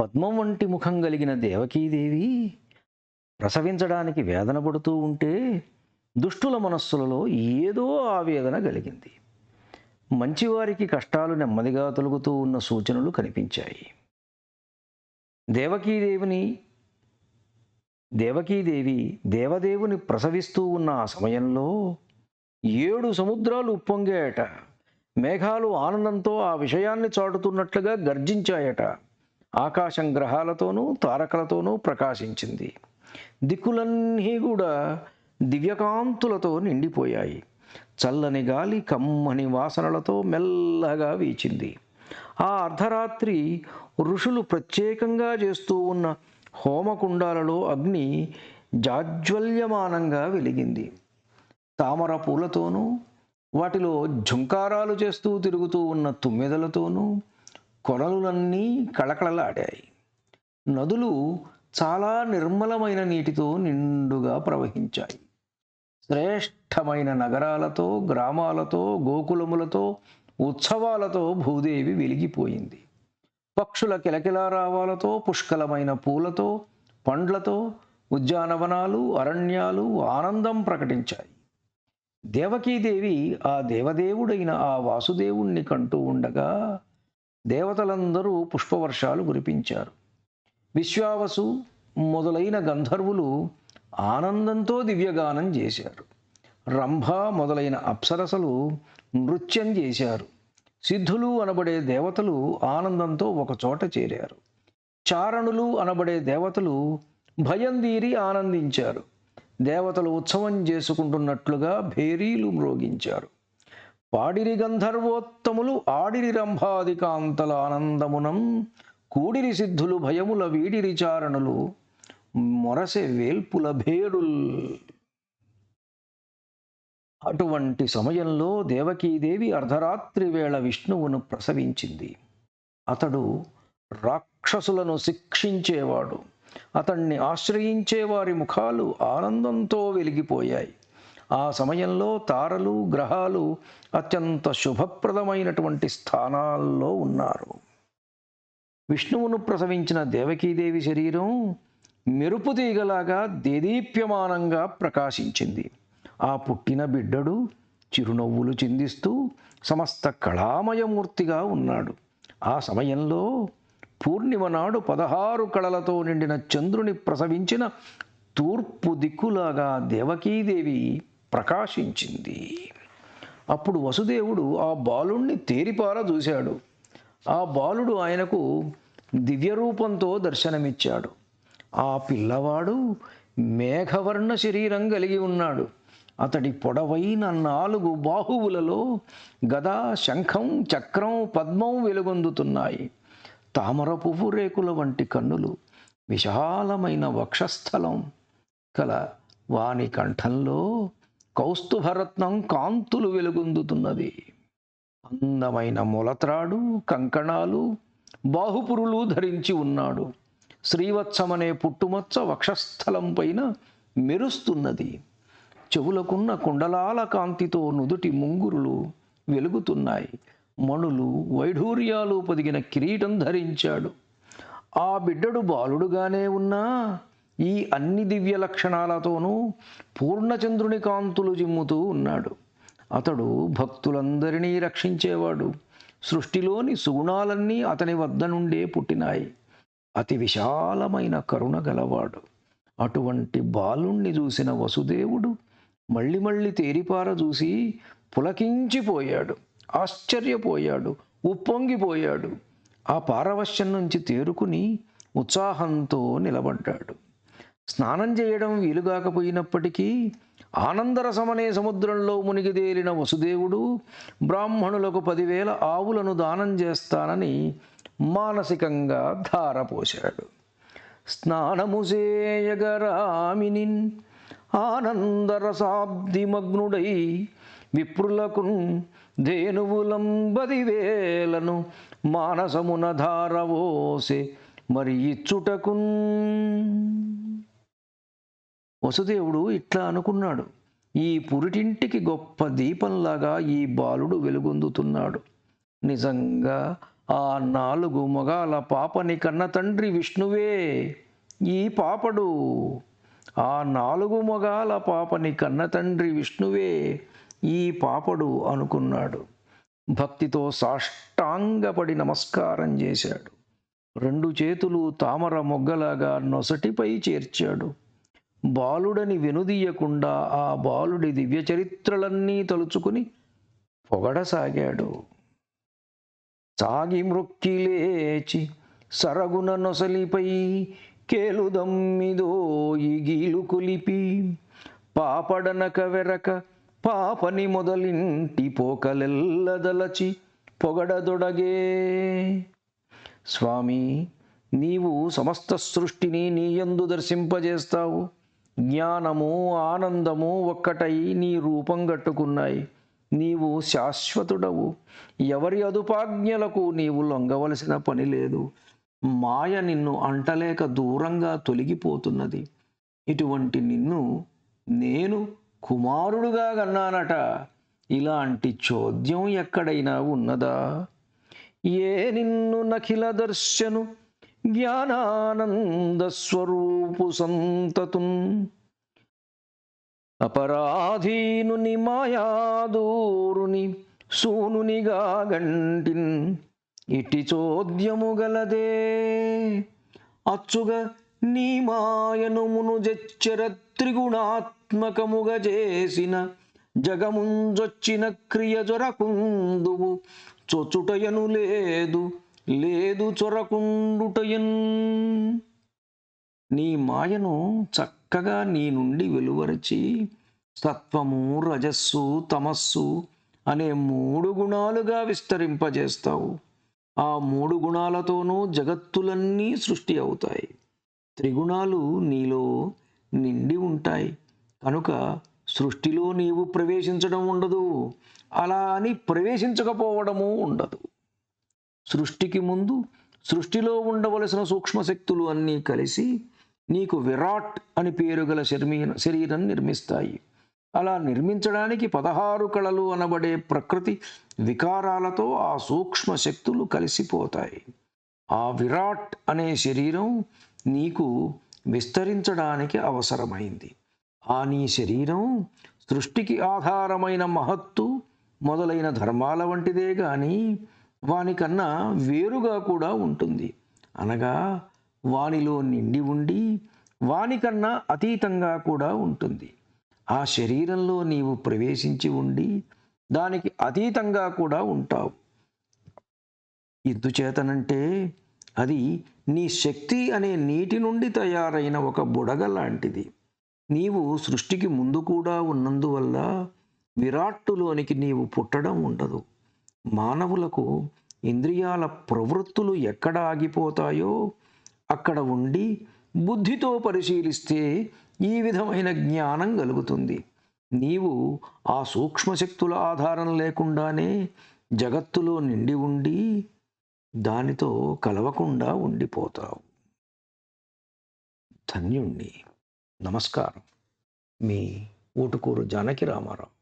పద్మం వంటి ముఖం కలిగిన దేవకీదేవి ప్రసవించడానికి వేదన పడుతూ ఉంటే దుష్టుల మనస్సులలో ఏదో ఆవేదన కలిగింది. మంచివారికి కష్టాలు నెమ్మదిగా తొలుగుతూ ఉన్న సూచనలు కనిపించాయి. దేవకీదేవిని దేవకీదేవి దేవదేవుని ప్రసవిస్తూ ఉన్న ఆ సమయంలో ఏడు సముద్రాలు ఉప్పొంగాయట. మేఘాలు ఆనందంతో ఆ విషయాన్ని చాటుతున్నట్లుగా గర్జించాయట. ఆకాశం గ్రహాలతోనూ తారకలతోనూ ప్రకాశించింది. దిక్కులన్నీ కూడా దివ్యకాంతులతో నిండిపోయాయి. చల్లని గాలి కమ్మని వాసనలతో మెల్లగా వీచింది. ఆ అర్ధరాత్రి ఋషులు ప్రత్యేకంగా చేస్తూ ఉన్న హోమకుండాలలో అగ్ని జాజ్వల్యమానంగా వెలిగింది. తామర పూలతోనూ వాటిలో ఝుంకారాలు చేస్తూ తిరుగుతూ ఉన్న తుమ్మెదలతోనూ కొనలులన్నీ కళకళలాడాయి. నదులు చాలా నిర్మలమైన నీటితో నిండుగా ప్రవహించాయి. శ్రేష్టమైన నగరాలతో గ్రామాలతో గోకులములతో ఉత్సవాలతో భూదేవి వెలిగిపోయింది. పక్షుల కిలకిలారావాలతో పుష్కలమైన పూలతో పండ్లతో ఉద్యానవనాలు అరణ్యాలు ఆనందం ప్రకటించాయి. దేవకీదేవి ఆ దేవదేవుడైన ఆ వాసుదేవుణ్ణి కంటూ ఉండగా దేవతలందరూ పుష్పవర్షాలు కురిపించారు. విశ్వావసు మొదలైన గంధర్వులు ఆనందంతో దివ్యగానం చేశారు. రంభ మొదలైన అప్సరసలు నృత్యం చేశారు. సిద్ధులు అనబడే దేవతలు ఆనందంతో ఒకచోట చేరారు. చారణులు అనబడే దేవతలు భయం తీరి ఆనందించారు. దేవతలు ఉత్సవం చేసుకుంటున్నట్లుగా భేరీలు మ్రోగించారు. పాడిరి గంధర్వోత్తములు ఆడిరి రంభాదికాంతల ఆనందమునం కూడిరి సిద్ధులు భయముల వీడిరి చారణులు మొరసె వేల్పుల భేడుల్. అటువంటి సమయంలో దేవకీదేవి అర్ధరాత్రి వేళ విష్ణువును ప్రసవించింది. అతడు రాక్షసులను శిక్షించేవాడు. అతన్ని ఆశ్రయించే వారి ముఖాలు ఆనందంతో వెలిగిపోయాయి. ఆ సమయంలో తారలు గ్రహాలు అత్యంత శుభప్రదమైనటువంటి స్థానాల్లో ఉన్నారు. విష్ణువును ప్రసవించిన దేవకీదేవి శరీరం మెరుపు తీగలాగా దేదీప్యమానంగా ప్రకాశించింది. ఆ పుట్టిన బిడ్డడు చిరునవ్వులు చిందిస్తూ సమస్త కళామయమూర్తిగా ఉన్నాడు. ఆ సమయంలో పూర్ణిమ నాడు పదహారు కళలతో నిండిన చంద్రుని ప్రసవించిన తూర్పు దిక్కులాగా దేవకీదేవి ప్రకాశించింది. అప్పుడు వసుదేవుడు ఆ బాలుణ్ణి తేరిపార చూశాడు. ఆ బాలుడు ఆయనకు దివ్యరూపంతో దర్శనమిచ్చాడు. ఆ పిల్లవాడు మేఘవర్ణ శరీరం కలిగి ఉన్నాడు. అతడి పొడవైన నాలుగు బాహువులలో గదా శంఖం చక్రం పద్మం వెలుగొందుతున్నాయి. తామర పువ్వు రేకుల వంటి కన్నులు విశాలమైన వక్షస్థలం కల వాని కంఠంలో కౌస్తుభరత్నం కాంతులు వెలుగొందుతున్నది. అందమైన మొలత్రాడు కంకణాలు బాహుపురులు ధరించి ఉన్నాడు. శ్రీవత్సమనే పుట్టుమచ్చ వక్షస్థలం పైన మెరుస్తున్నది. చెవులకున్న కుండలాల కాంతితో నుదుటి ముంగురులు వెలుగుతున్నాయి. మణులు వైఢూర్యాలు పొదిగిన కిరీటం ధరించాడు. ఆ బిడ్డడు బాలుడుగానే ఉన్నా ఈ అన్ని దివ్య లక్షణాలతోనూ పూర్ణచంద్రుని కాంతులు జిమ్ముతూ ఉన్నాడు. అతడు భక్తులందరినీ రక్షించేవాడు. సృష్టిలోని సుగుణాలన్నీ అతని వద్ద నుండే పుట్టినాయి. అతి విశాలమైన కరుణ గలవాడు. అటువంటి బాలుణ్ణి చూసిన వసుదేవుడు మళ్ళీ మళ్ళీ తేరిపార చూసి పులకించిపోయాడు. ఆశ్చర్యపోయాడు. ఉప్పొంగిపోయాడు. ఆ పారవశ్యం నుంచి తేరుకుని ఉత్సాహంతో నిలబడ్డాడు. స్నానం చేయడం వీలుగాకపోయినప్పటికీ ఆనందరసమనే సముద్రంలో మునిగి తేలిన వసుదేవుడు బ్రాహ్మణులకు పదివేల ఆవులను దానం చేస్తానని మానసికంగా ధారపోశాడు. స్నానము చేయగరామినిన్ ఆనందరసాబ్దిమగ్నుడై విప్రులకున్ ధేనువులంబదివేలను మానసమున ధారవోసే మరి ఇచ్చుటకున్. వసుదేవుడు ఇట్లా అనుకున్నాడు. ఈ పురిటింటికి గొప్ప దీపంలాగా ఈ బాలుడు వెలుగొందుతున్నాడు. నిజంగా ఆ నాలుగు మొగాల పాపని కన్న తండ్రి విష్ణువే ఈ పాపడు. ఆ నాలుగు మొగాల పాపని కన్న తండ్రి విష్ణువే ఈ పాపడు అనుకున్నాడు. భక్తితో సాష్టాంగపడి నమస్కారం చేశాడు. రెండు చేతులు తామర మొగ్గలాగా నొసటిపై చేర్చాడు. బాలుడని వెనుదీయకుండా ఆ బాలుడి దివ్య చరిత్రలన్నీ తలుచుకుని పొగడసాగాడు. సాగి మృక్కి లేచి సరగున నొసలిపై కేలుదమ్మిదో గీలు కొలిపి పాపడనక వెరక పాపని మొదలింటి పోకలెల్లదలచి పొగడదొడగే. స్వామి నీవు సమస్త సృష్టిని నీయందు దర్శింపజేస్తావు. జ్ఞానము ఆనందము ఒక్కటై నీ రూపం గట్టుకున్నాయి. నీవు శాశ్వతుడవు. ఎవరి అదుపాజ్ఞలకు నీవు లొంగవలసిన పని లేదు. మాయ నిన్ను అంటలేక దూరంగా తొలగిపోతున్నది. ఇటువంటి నిన్ను నేను కుమారుడుగా కన్నానట ఇలాంటి చోద్యం ఎక్కడైనా ఉన్నదా? ఏ నిన్ను నఖిల దర్శను జ్ఞానానంద స్వరూపు సంతతున్ అపరాధీనుని మాయాదూరుని సూనునిగా గంటిన్. ఇటి చోద్యము గలదే. అచ్చుగా నీ మాయనుమును జచ్చర త్రిగుణాత్మకముగ చేసిన జగముంజొచ్చిన క్రియ జొరకుందువు చొచ్చుటయను లేదు లేదు చొరకుండుటయన్. నీ మాయను చక్కగా నీ నుండి వెలువరిచి సత్వము రజస్సు తమస్సు అనే మూడు గుణాలుగా విస్తరింపజేస్తావు. ఆ మూడు గుణాలతోనూ జగత్తులన్నీ సృష్టి అవుతాయి. త్రిగుణాలు నీలో నిండి ఉంటాయి. కనుక సృష్టిలో నీవు ప్రవేశించడం ఉండదు. అలా అని ప్రవేశించకపోవడము ఉండదు. సృష్టికి ముందు సృష్టిలో ఉండవలసిన సూక్ష్మశక్తులు అన్నీ కలిసి నీకు విరాట్ అని పేరు గల శరీర శరీరం నిర్మిస్తాయి. అలా నిర్మించడానికి పదహారు కళలు అనబడే ప్రకృతి వికారాలతో ఆ సూక్ష్మ శక్తులు కలిసిపోతాయి. ఆ విరాట్ అనే శరీరం నీకు విస్తరించడానికి అవసరమైంది. ఆ నీ శరీరం సృష్టికి ఆధారమైన మహత్తు మొదలైన ధర్మాల వంటిదే కానీ వానికన్నా వేరుగా కూడా ఉంటుంది. అనగా వానిలో నిండి ఉండి వానికన్నా అతీతంగా కూడా ఉంటుంది. ఆ శరీరంలో నీవు ప్రవేశించి ఉండి దానికి అతీతంగా కూడా ఉంటావు. ఎందుచేతనంటే అది నీ శక్తి అనే నీటి నుండి తయారైన ఒక బుడగ లాంటిది. నీవు సృష్టికి ముందు కూడా ఉన్నందువల్ల విరాట్టులోనికి నీవు పుట్టడం ఉండదు. మానవులకు ఇంద్రియాల ప్రవృత్తులు ఎక్కడ ఆగిపోతాయో అక్కడ ఉండి బుద్ధితో పరిశీలిస్తే ఈ విధమైన జ్ఞానం కలుగుతుంది. నీవు ఆ సూక్ష్మశక్తుల ఆధారం లేకుండానే జగత్తులో నిండి ఉండి దానితో కలవకుండా ఉండిపోతావు. ధన్యుణ్ణి. నమస్కారం. మీ ఊటుకూరు జానకి రామారావు.